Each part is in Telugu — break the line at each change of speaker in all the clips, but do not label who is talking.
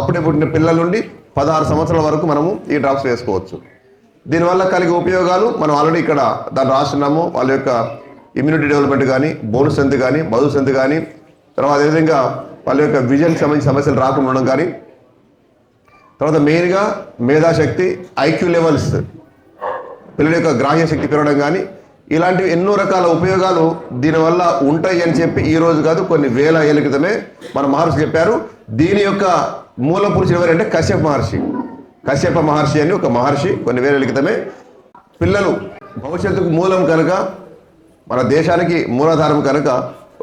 అప్పుడే పుట్టిన పిల్లల నుండి పదహారు సంవత్సరాల వరకు మనము ఈ డ్రాప్స్ వేసుకోవచ్చు. దీనివల్ల కలిగే ఉపయోగాలు మనం ఆల్రెడీ ఇక్కడ దాన్ని రాస్తున్నాము. వాళ్ళ యొక్క ఇమ్యూనిటీ డెవలప్మెంట్ కానీ బోన్ స్ట్రెంత్ కానీ మధు స్ట్రెంత్ కానీ తర్వాత అదేవిధంగా వాళ్ళ యొక్క విజన్కి సంబంధించిన సమస్యలు రాకుండా ఉండడం కానీ తర్వాత మెయిన్గా మేధాశక్తి ఐక్యూ లెవెల్స్ పిల్లల యొక్క గ్రాహ్య శక్తి పెరగడం కానీ ఇలాంటివి ఎన్నో రకాల ఉపయోగాలు దీనివల్ల ఉంటాయి అని చెప్పి ఈ రోజు కాదు కొన్ని వేల ఏళ్ళ క్రితమే మన మహర్షి చెప్పారు. దీని యొక్క మూల పురుషుడు ఎవరంటే కశ్యప మహర్షి. కశ్యప మహర్షి అని ఒక మహర్షి కొన్ని వేల క్రితమే పిల్లలు భవిష్యత్తుకు మూలం కనుక మన దేశానికి మూలాధారం కనుక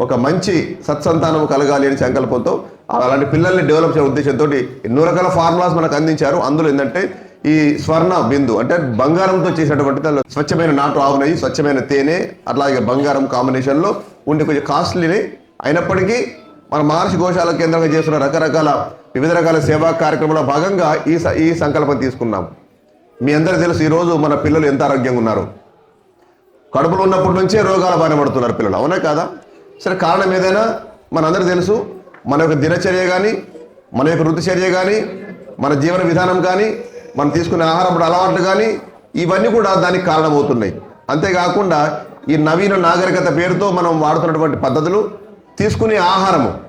ఒక మంచి సత్సంతానం కలగాలి అనే సంకల్పంతో అలాంటి పిల్లల్ని డెవలప్ చేసే ఉద్దేశంతో ఎన్నో రకాల ఫార్ములాస్ మనకు అందించారు. అందులో ఏంటంటే ఈ స్వర్ణ బిందు అంటే బంగారంతో చేసినటువంటి దానిలో స్వచ్ఛమైన నాటు ఆవు నెయ్యి స్వచ్ఛమైన తేనె అట్లాగే బంగారం కాంబినేషన్లో ఉండే కొంచెం కాస్ట్లీని. అయినప్పటికీ మన మహర్షి గోశాల కేంద్రంగా చేస్తున్న రకరకాల వివిధ రకాల సేవా కార్యక్రమంలో భాగంగా ఈ స- ఈ సంకల్పం తీసుకున్నాం. మీ అందరికీ తెలుసు ఈరోజు మన పిల్లలు ఎంత ఆరోగ్యంగా ఉన్నారు. కడుపులో ఉన్నప్పటి నుంచే రోగాల బారిన పడుతున్నారు పిల్లలు అవునా కాదా? సరే కారణం ఏదైనా మనందరికీ తెలుసు మన యొక్క దినచర్య కానీ మన యొక్క ఋతుచర్య కానీ మన జీవన విధానం కానీ మనం తీసుకునే ఆహారం అలవాట్లు కానీ ఇవన్నీ కూడా దానికి కారణమవుతున్నాయి. అంతేకాకుండా ఈ నవీన నాగరికత పేరుతో మనం వాడుతున్నటువంటి పద్ధతులు తీసుకునే ఆహారము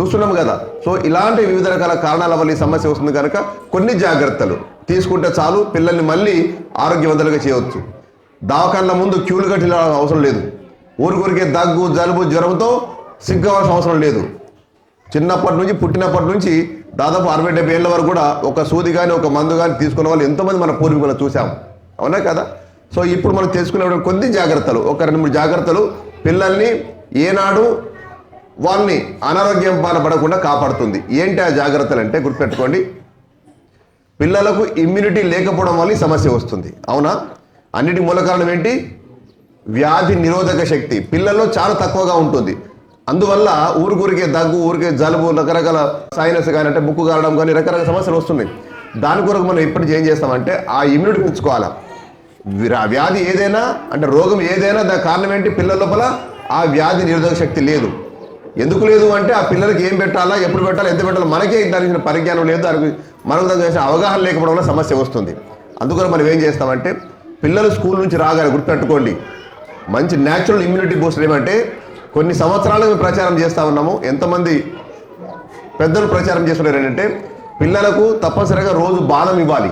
చూస్తున్నాం కదా. సో ఇలాంటి వివిధ రకాల కారణాల వల్ల ఈ సమస్య వస్తుంది కనుక కొన్ని జాగ్రత్తలు తీసుకుంటే చాలు పిల్లల్ని మళ్ళీ ఆరోగ్యవంతులుగా చేయవచ్చు. దవాఖానల ముందు క్యూలు కట్టిన అవసరం లేదు. ఊరికొరికే దగ్గు జలుబు జ్వరంతో సిగ్గవలసిన అవసరం లేదు. చిన్నప్పటి నుంచి పుట్టినప్పటి నుంచి దాదాపు అరవై డెబ్బై ఏళ్ళ వరకు కూడా ఒక సూది కానీ ఒక మందు కానీ తీసుకున్న వాళ్ళు ఎంతోమంది మన పూర్వీకులు చూసాం అవునా కదా? సో ఇప్పుడు మనం తెలుసుకునే కొన్ని జాగ్రత్తలు ఒక రెండు మూడు జాగ్రత్తలు పిల్లల్ని ఏనాడు వాళ్ళని అనారోగ్యం బారిన పడకుండా కాపాడుతుంది. ఏంటి ఆ జాగ్రత్తలు అంటే గుర్తుపెట్టుకోండి. పిల్లలకు ఇమ్యూనిటీ లేకపోవడం వల్ల సమస్య వస్తుంది. అవునా? అన్నిటి మూల కారణం ఏంటి? వ్యాధి నిరోధక శక్తి. పిల్లల్లో చాలా తక్కువగా ఉంటుంది. అందువల్ల ఊరికూరికే దగ్గు ఊరికే జలుబు రకరకాల సైనస్ కానీ అంటే ముక్కు కారడం కానీ రకరకాల సమస్యలు వస్తున్నాయి. దాని కొరకు మనం ఎప్పుడు ఏం చేస్తామంటే ఆ ఇమ్యూనిటీ పెంచుకోవాలా. వ్యాధి ఏదైనా అంటే రోగం ఏదైనా దాని కారణం ఏంటి? పిల్లల లోపల ఆ వ్యాధి నిరోధక శక్తి లేదు. ఎందుకు లేదు అంటే ఆ పిల్లలకి ఏం పెట్టాలా ఎప్పుడు పెట్టాలా ఎంత పెట్టాలా మనకే దానికి పరిజ్ఞానం లేదు దానికి మనకు దానికి చేసిన అవగాహన లేకపోవడం వల్ల సమస్య వస్తుంది. అందుకని మనం ఏం చేస్తామంటే పిల్లలు స్కూల్ నుంచి రాగానే గుర్తుపెట్టుకోండి. మంచి న్యాచురల్ ఇమ్యూనిటీ బూస్టర్ ఏమంటే కొన్ని సంవత్సరాలు మేము ప్రచారం చేస్తా ఉన్నాము. ఎంతమంది పెద్దలు ప్రచారం చేస్తున్నారు ఏంటంటే పిల్లలకు తప్పనిసరిగా రోజు బాణం ఇవ్వాలి.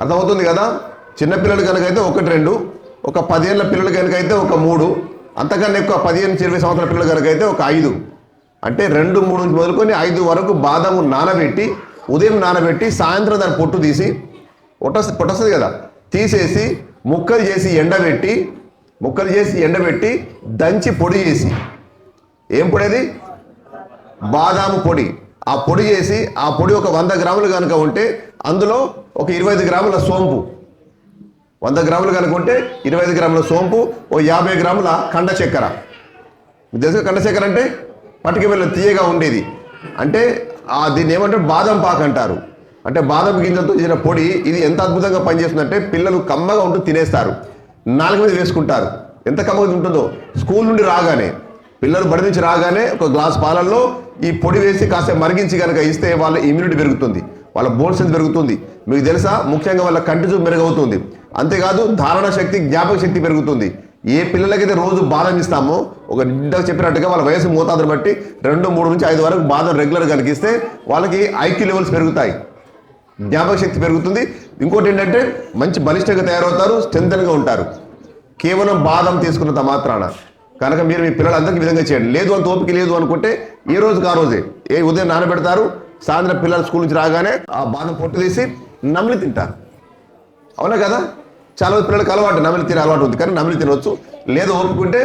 అర్థమవుతుంది కదా? చిన్నపిల్లలు కనుకైతే ఒకటి రెండు ఒక పదిహేనుల పిల్లలు కనుకైతే ఒక మూడు అంతకన్నా ఎక్కువ పదిహేను నుంచి ఇరవై సంవత్సరాల పిల్లలు అయితే ఒక ఐదు. అంటే రెండు మూడు నుంచి మొదలుకొని ఐదు వరకు బాదము నానబెట్టి ఉదయం నానబెట్టి సాయంత్రం దాని పొట్టు తీసి పొట్ట పొట్టస్తుంది కదా తీసేసి ముక్కలు చేసి ఎండబెట్టి ముక్కలు చేసి ఎండబెట్టి దంచి పొడి చేసి. ఏం పొడి అది? బాదాము పొడి. ఆ పొడి చేసి ఆ పొడి ఒక వంద గ్రాములు కనుక ఉంటే అందులో ఒక ఇరవై ఐదు గ్రాముల సోంపు. వంద గ్రాములు కనుక్కుంటే ఇరవై ఐదు గ్రాముల సోంపు ఓ యాభై గ్రాముల కండ చక్కెర. మీకు తెలుసు కండ చక్కెర అంటే పటిక వెళ్ళ తీయగా ఉండేది. అంటే దీన్ని ఏమంటారు? బాదం పాక్ అంటారు. అంటే బాదం గింజలతో చేసిన పొడి ఇది ఎంత అద్భుతంగా పనిచేస్తుందంటే పిల్లలు కమ్మగా ఉంటూ తినేస్తారు. నాలుగు మీద వేసుకుంటారు. ఎంత కమ్మగా ఉంటుందో? స్కూల్ నుండి రాగానే. పిల్లలు బడి నుంచి రాగానే ఒక గ్లాస్ పాలల్లో ఈ పొడి వేసి కాసేపు మరిగించి కనుక ఇస్తే వాళ్ళ ఇమ్యూనిటీ పెరుగుతుంది. వాళ్ళ బోన్ స్ట్రెంత్ పెరుగుతుంది. మీకు తెలుసా? ముఖ్యంగా వాళ్ళ కంటి చూపు మెరుగవుతుంది. అంతేకాదు ధారణ శక్తి జ్ఞాపక శక్తి పెరుగుతుంది. ఏ పిల్లలకైతే రోజు బాధం ఇస్తామో ఒక నిండా చెప్పినట్టుగా వాళ్ళ వయసు మోతాదును బట్టి రెండు మూడు నుంచి ఐదు వరకు బాదం రెగ్యులర్ కలిగిస్తే వాళ్ళకి ఐక్యూ లెవెల్స్ పెరుగుతాయి. జ్ఞాపక శక్తి పెరుగుతుంది. ఇంకోటి ఏంటంటే మంచి బలిష్టంగా తయారవుతారు స్ట్రెంతన్గా ఉంటారు. కేవలం బాధం తీసుకున్నంత మాత్రాన. కనుక మీరు మీ పిల్లలందరికీ విధంగా చేయండి. లేదు అంత ఓపిక లేదు అనుకుంటే ఏ రోజుకి ఆ రోజే? ఏ ఉదయం నానబెడతారు సాయంత్రం పిల్లలు స్కూల్ నుంచి రాగానే ఆ బాదం పొట్టు తీసి నమిలి తింటారు. అవునా కదా? చాలా మంది పిల్లలకు అలవాటు నమిలి తినే అలవాటు ఉంది కానీ నమిలి తినవచ్చు లేదు ఓపుకుంటే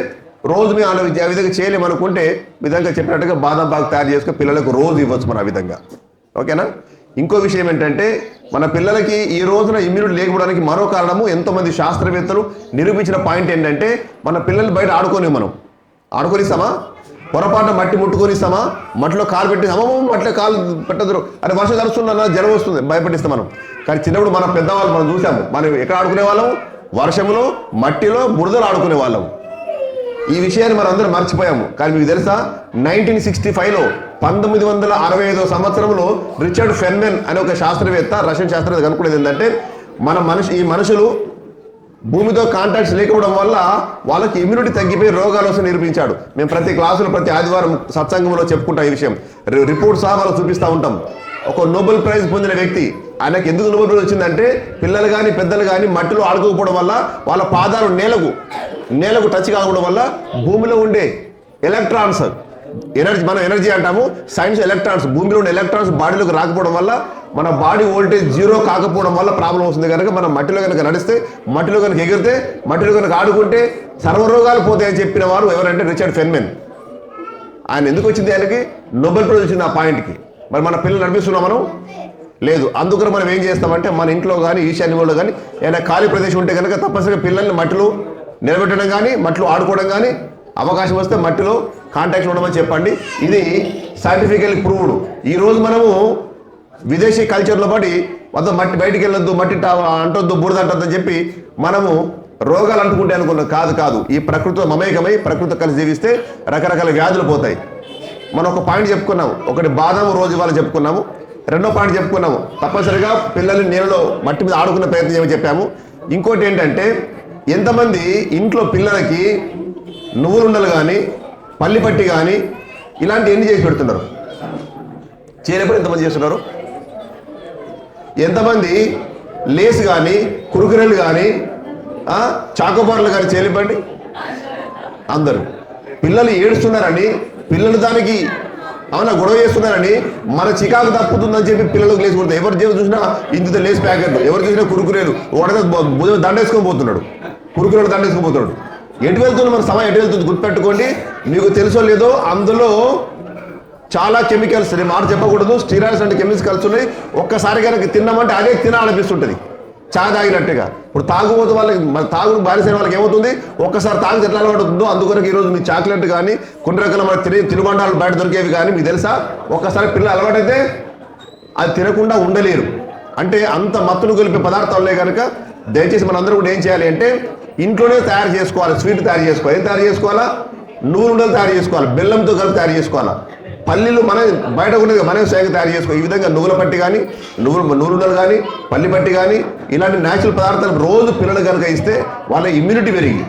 రోజు మేము ఆ విధ- ఆ విధంగా చేయలేమనుకుంటే విధంగా చెప్పినట్టుగా బాదం పాకు తయారు చేసుకుని పిల్లలకు రోజు ఇవ్వచ్చు మనం ఆ విధంగా. ఓకేనా? ఇంకో విషయం ఏంటంటే మన పిల్లలకి ఈ రోజున ఇమ్యూనిటీ లేకపోవడానికి మరో కారణము ఎంతోమంది శాస్త్రవేత్తలు నిరూపించిన పాయింట్ ఏంటంటే మన పిల్లలు బయట ఆడుకోని మనం ఆడుకొనిస్తామా? పొరపాటున మట్టి ముట్టుకొనిస్తామా? మట్టిలో కాలు పెట్టి అమ్మమ్మ మట్టిలో కాలు పెట్టదురు. అరే వర్షం తడుస్తుందన్న జలం వస్తుంది. భయపెట్టిస్తాం మనం. కానీ చిన్నప్పుడు మన పెద్దవాళ్ళు మనం చూసాము. మనం ఎక్కడ ఆడుకునే వాళ్ళం? వర్షంలో మట్టిలో బురదలు ఆడుకునే వాళ్ళం. ఈ విషయాన్ని మనం అందరం మర్చిపోయాము. కానీ మీకు తెలుసా? నైన్టీన్ సిక్స్టీ ఫైవ్లో పంతొమ్మిది వందల అరవై ఐదో సంవత్సరంలో రిచర్డ్ ఫెన్మెన్ అనే ఒక శాస్త్రవేత్త రష్యన్ శాస్త్రవేత్త కనుక్కునేది ఏంటంటే మన మనిషి ఈ మనుషులు భూమితో కాంటాక్ట్స్ లేకపోవడం వల్ల వాళ్ళకి ఇమ్యూనిటీ తగ్గిపోయి రోగాలు వస్తే నిరూపించాడు. మేము ప్రతి క్లాసులో ప్రతి ఆదివారం సత్సంగంలో చెప్పుకుంటాం ఈ విషయం. రిపోర్ట్ సహా వాళ్ళు చూపిస్తూ ఉంటాం. ఒక నోబెల్ ప్రైజ్ పొందిన వ్యక్తి ఆయనకు ఎందుకు నోబెల్ ప్రైజ్ వచ్చిందంటే పిల్లలు కానీ పెద్దలు కానీ మట్టిలో ఆడుకోకపోవడం వల్ల వాళ్ళ పాదాలు నేలకు నేలకు టచ్ కాకపోవడం వల్ల భూమిలో ఉండే ఎలక్ట్రాన్స్ ఎనర్జీ మనం ఎనర్జీ అంటాము సైన్స్ ఎలక్ట్రాన్స్ భూమిలో ఉండే ఎలక్ట్రాన్స్ బాడీలోకి రాకపోవడం వల్ల మన బాడీ వోల్టేజ్ జీరో కాకపోవడం వల్ల ప్రాబ్లం వస్తుంది కనుక మనం మట్టిలో కనుక నడిస్తే మట్టిలో కనుక ఎగిరితే మట్టిలో కనుక ఆడుకుంటే సర్వరోగాలు పోతాయని చెప్పిన వారు ఎవరంటే రిచర్డ్ ఫెన్మెన్. ఆయన ఎందుకు వచ్చింది ఆయనకి? నోబెల్ ప్రైజ్ వచ్చింది ఆ పాయింట్కి మరి మన పిల్లలు నడిపిస్తున్నాం మనం? లేదు. అందుకని మనం ఏం చేస్తామంటే మన ఇంట్లో కానీ ఈశాన్యంలో కానీ ఏదైనా ఖాళీ ప్రదేశం ఉంటే కనుక తప్పనిసరిగా పిల్లల్ని మట్టిలో నిలబెట్టడం కానీ మట్టిలో ఆడుకోవడం కానీ అవకాశం వస్తే మట్టిలో కాంటాక్ట్ ఉండమని చెప్పండి. ఇది సైంటిఫికల్లీ ప్రూవ్డ్ ఈరోజు మనము విదేశీ కల్చర్లో పడి వద్ద మట్టి బయటికి వెళ్ళొద్దు మట్టి అంటొద్దు బురద అంటొద్దు చెప్పి మనము రోగాలు అంటుకుంటే అనుకున్నాం కాదు కాదు. ఈ ప్రకృతితో మమేకమై ప్రకృతి కలిసి జీవిస్తే రకరకాల వ్యాధులు పోతాయి. మనం ఒక పాయింట్ చెప్పుకున్నాము. ఒకటి బాదం రోజు వాళ్ళు చెప్పుకున్నాము. రెండో పాయింట్ చెప్పుకున్నాము. తప్పనిసరిగా పిల్లల్ని నీళ్ళలో మట్టి మీద ఆడుకునే ప్రయత్నం చేయమని చెప్పాము. ఇంకోటి ఏంటంటే ఎంతమంది ఇంట్లో పిల్లలకి నువ్వులుండలు కానీ పల్లిపట్టి కానీ ఇలాంటి ఎన్ని చేసి పెడుతున్నారు. చేయలేప్పుడు ఎంతమంది చేస్తున్నారు? ఎంతమంది లేస్ కానీ కురుకురెలు కానీ చాకోబార్లు కానీ చేలిపండి అందరూ. పిల్లలు ఏడుస్తున్నారని పిల్లలు దానికి అవునా గొడవ చేస్తున్నారని మన చికాకు తప్పుతుందని చెప్పి పిల్లలకు లేచి కొడుతుంది ఎవరు చూసినా ఇంత లేస్ ప్యాకెట్లు ఎవరు చూసినా కురుకురేలు. ఒకటే భుజం దండేసుకొని పోతున్నాడు. కురుకురేలు దండేసుకొని పోతున్నాడు. ఎటు వెళ్తుంది మన సమయం? ఎటు వెళ్తుంది? గుర్తుపెట్టుకోండి. మీకు తెలుసో లేదో అందులో చాలా కెమికల్స్ నేను మాట చెప్పకూడదు స్టీరాయిడ్స్ అంటే కెమికల్స్ కలిసి ఉన్నాయి. ఒక్కసారి కనుక తిన్నామంటే అదే తినాలనిపిస్తుంటుంది. చా తాగినట్టుగా. ఇప్పుడు తాగుబోతు వాళ్ళకి మన తాగుడు బారిసైన వాళ్ళకి ఏమవుతుంది? ఒక్కసారి తాగితే ఎట్లా అలవాటుందో అందుకొరకు ఈరోజు మీ చాక్లెట్ కానీ కొన్ని రకాల మన తిని తినుబండాలు బయట దొరికేవి కానీ మీకు తెలుసా? ఒక్కసారి పిల్లలు అలవాటైతే అది తినకుండా ఉండలేరు. అంటే అంత మత్తును కలిపే పదార్థాలే కనుక దయచేసి మనందరూ కూడా ఏం చేయాలి అంటే ఇంట్లోనే తయారు చేసుకోవాలి. స్వీట్ తయారు చేసుకోవాలి. ఏం తయారు చేసుకోవాలా? నూనెలు తయారు చేసుకోవాలి. బెల్లంతో కలిపి తయారు చేసుకోవాలా? పల్లీలు మన బయట ఉండేది మనం స్వయంగా తయారు చేసుకో. ఈ విధంగా నువ్వుల పట్టి కానీ నువ్వులు నూరుడలు కానీ పల్లి పట్టి కానీ ఇలాంటి న్యాచురల్ పదార్థాలు రోజు పిల్లలు కనుక ఇస్తే వాళ్ళ ఇమ్యూనిటీ పెరిగి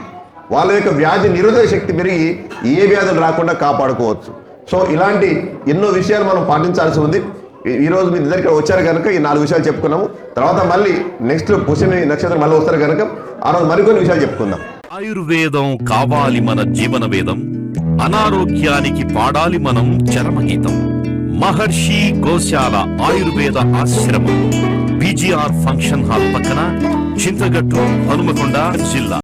వాళ్ళ యొక్క వ్యాధి నిరోధక శక్తి పెరిగి ఏ వ్యాధులు రాకుండా కాపాడుకోవచ్చు. సో ఇలాంటి ఎన్నో విషయాలు మనం పాటించాల్సి ఉంది. ఈ- రోజు మీ దగ్గర వచ్చారు కనుక ఈ నాలుగు విషయాలు చెప్పుకున్నాము. తర్వాత మళ్ళీ నెక్స్ట్ పుష్యమి నక్షత్రం మళ్ళీ వస్తారు కనుక ఆ రోజు మరికొన్ని విషయాలు చెప్పుకుందాం.
ఆయుర్వేదం కావాలి మన జీవన వేదం. అనారోగ్యానికి పాడాలి మనం చరమగీతం. మహర్షి గోశాల ఆయుర్వేద ఆశ్రమం బీజీఆర్ ఫంక్షన్ హాల్ పక్కన చింతగట్టు హనుమకొండ జిల్లా.